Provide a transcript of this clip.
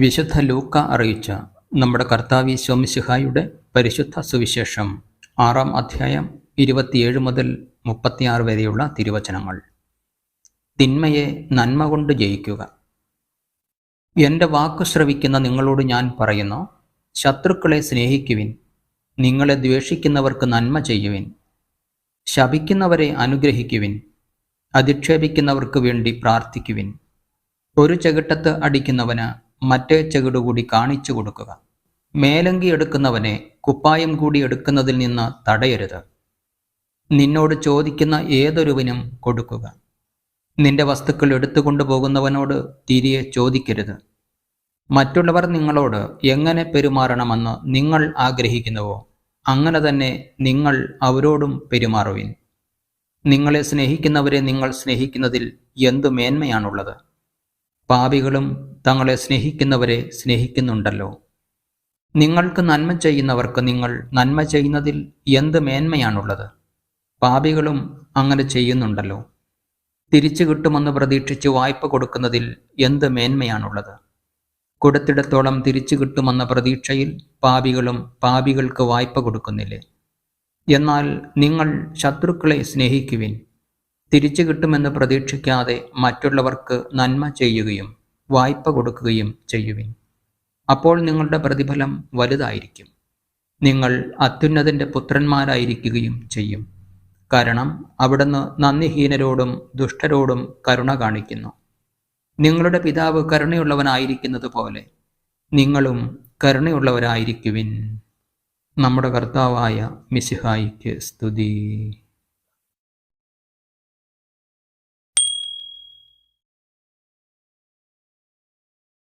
വിശുദ്ധ ലൂക്ക അറിയിച്ച നമ്മുടെ കർത്താവി ശോമിശിഹായുടെ പരിശുദ്ധ സുവിശേഷം ആറാം അധ്യായം ഇരുപത്തിയേഴ് മുതൽ മുപ്പത്തിയാറ് വരെയുള്ള തിരുവചനങ്ങൾ. തിന്മയെ നന്മ കൊണ്ട് ജയിക്കുക. എന്റെ വാക്കു ശ്രവിക്കുന്ന നിങ്ങളോട് ഞാൻ പറയുന്നു ശത്രുക്കളെ സ്നേഹിക്കുവിൻ നിങ്ങളെ ദ്വേഷിക്കുന്നവർക്ക് നന്മ ചെയ്യുവിൻ ശപിക്കുന്നവരെ അനുഗ്രഹിക്കുവിൻ അധിക്ഷേപിക്കുന്നവർക്ക് വേണ്ടി പ്രാർത്ഥിക്കുവിൻ. ഒരു ചകിട്ടത്ത് അടിക്കുന്നവന് മറ്റേ ചെകിടുകൂടി കാണിച്ചു കൊടുക്കുക. മേലങ്കി എടുക്കുന്നവനെ കുപ്പായം കൂടി എടുക്കുന്നതിൽ നിന്ന് തടയരുത്. നിന്നോട് ചോദിക്കുന്ന ഏതൊരുവിനും കൊടുക്കുക. നിന്റെ വസ്തുക്കൾ എടുത്തുകൊണ്ടു പോകുന്നവനോട് തിരികെ ചോദിക്കരുത്. മറ്റുള്ളവർ നിങ്ങളോട് എങ്ങനെ പെരുമാറണമെന്ന് നിങ്ങൾ ആഗ്രഹിക്കുന്നുവോ അങ്ങനെ തന്നെ നിങ്ങൾ അവരോടും പെരുമാറുവിൻ. നിങ്ങളെ സ്നേഹിക്കുന്നവരെ നിങ്ങൾ സ്നേഹിക്കുന്നതിൽ എന്തു മേന്മയാണുള്ളത്? പാപികളും തങ്ങളെ സ്നേഹിക്കുന്നവരെ സ്നേഹിക്കുന്നുണ്ടല്ലോ. നിങ്ങൾക്ക് നന്മ ചെയ്യുന്നവർക്ക് നിങ്ങൾ നന്മ ചെയ്യുന്നതിൽ എന്ത് മേന്മയാണുള്ളത്? പാപികളും അങ്ങനെ ചെയ്യുന്നുണ്ടല്ലോ. തിരിച്ചു കിട്ടുമെന്ന് പ്രതീക്ഷിച്ച് വായ്പ കൊടുക്കുന്നതിൽ എന്ത് മേന്മയാണുള്ളത്? കൊടുത്തിടത്തോളം തിരിച്ചു കിട്ടുമെന്ന പ്രതീക്ഷയിൽ പാപികളും പാപികൾക്ക് വായ്പ കൊടുക്കുന്നില്ലേ? എന്നാൽ നിങ്ങൾ ശത്രുക്കളെ സ്നേഹിക്കുവിൻ. തിരിച്ചു കിട്ടുമെന്ന് പ്രതീക്ഷിക്കാതെ മറ്റുള്ളവർക്ക് നന്മ ചെയ്യുകയും വായ്പ കൊടുക്കുകയും ചെയ്യുവിൻ. അപ്പോൾ നിങ്ങളുടെ പ്രതിഫലം വലുതായിരിക്കും. നിങ്ങൾ അത്യുന്നതിന്റെ പുത്രന്മാരായിരിക്കുകയും ചെയ്യും. കാരണം അവിടുന്ന് നന്ദിഹീനരോടും ദുഷ്ടരോടും കരുണ കാണിക്കുന്നു. നിങ്ങളുടെ പിതാവ് കരുണയുള്ളവനായിരിക്കുന്നത് പോലെ നിങ്ങളും കരുണയുള്ളവരായിരിക്കുവിൻ. നമ്മുടെ കർത്താവായ മിസിഹായിക്ക് സ്തുതി.